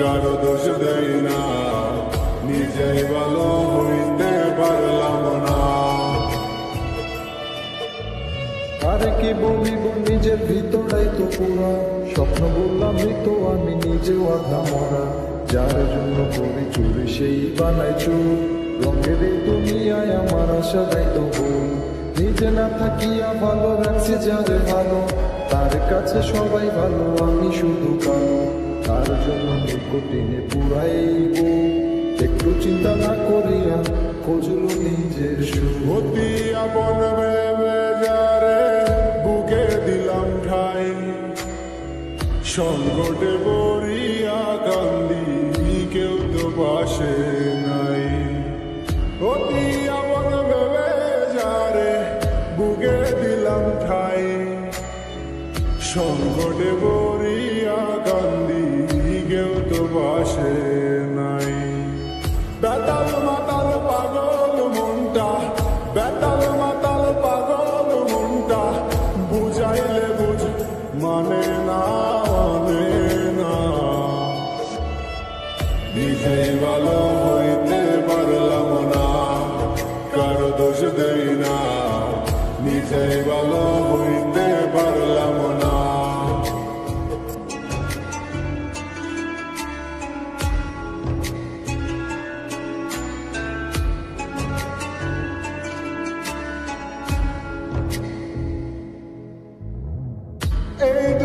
কারও দোষ দেয় না। নিজেই ভালো হইতে পারলাম না। আরে কি বলিব নিজের ভিতরাই তো পুরা। স্বপ্ন বললাম তো আমি নিজেও আধা মরা। যার জন্য করি চুরি, সেই বানাই চুর। রঙের এই দুনিয়ায় আমার আশা গাই তো নিজে না থাকিয়া ভালো রাখছে যারে ভালো। তার কাছে সবাই ভালো, আমি শুধু কালো তার জন্য নিকটিনে পুরাই একটু চিন্তা না করিয়া খোঁজলো নিজের অতি আপন ভেবে বুকে দিলাম ঠাই। সংকটে পড়িয়া কান্দি কেউ তো পাশে নাই। অতি আপন ভেবে যারে বুকে দিলাম ঠাই। সংকটে পড়িয়া মানে না মানে না। বিজয় ভালো হইতে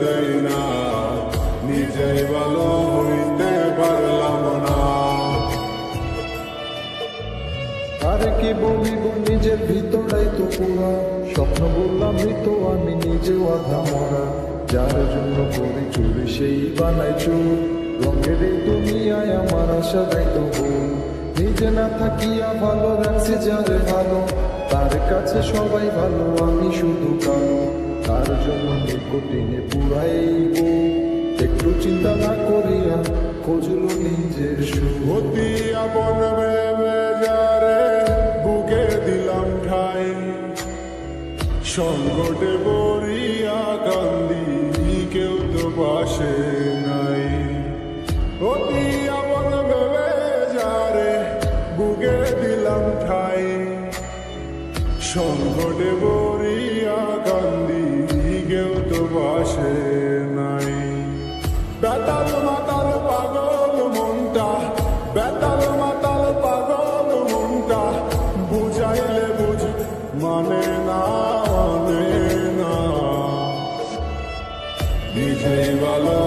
দোষ না ভালো হইতে পারলাম না। আরে কি বলিব নিজের ভিতরাই তো পুরা। স্বপ্ন বললাম তো আমি নিজেও আধা মরা। যার জন্য করি চুরি, সেই বানাই চুর। রঙের এই দুনিয়ায় আমার আশা গাই তো নিজে না থাকিয়া ভালো রাখছে যারে ভালো। তার কাছে সবাই ভালো, আমি শুধু কালো। তার জন্য নিকটিনে পুরাই একটু চিন্তা না করিয়া খোঁজলো নিজের ভেবে বুকে দিলাম ঠাই। সংকটে পড়িয়া কান্দি কেউ তো পাশে নাই। অতি আপন ভেবে যারে বুকে দিলাম ঠাই। সংকটে পড়িয়া কান্দি কেউ তো বসে নাই। বেতাল মাতাল পাগল মনটা, বেতাল মাতাল পাগল মনটা, বুঝাইলে বুঝ মানে না মানে না। নিজেই ভালো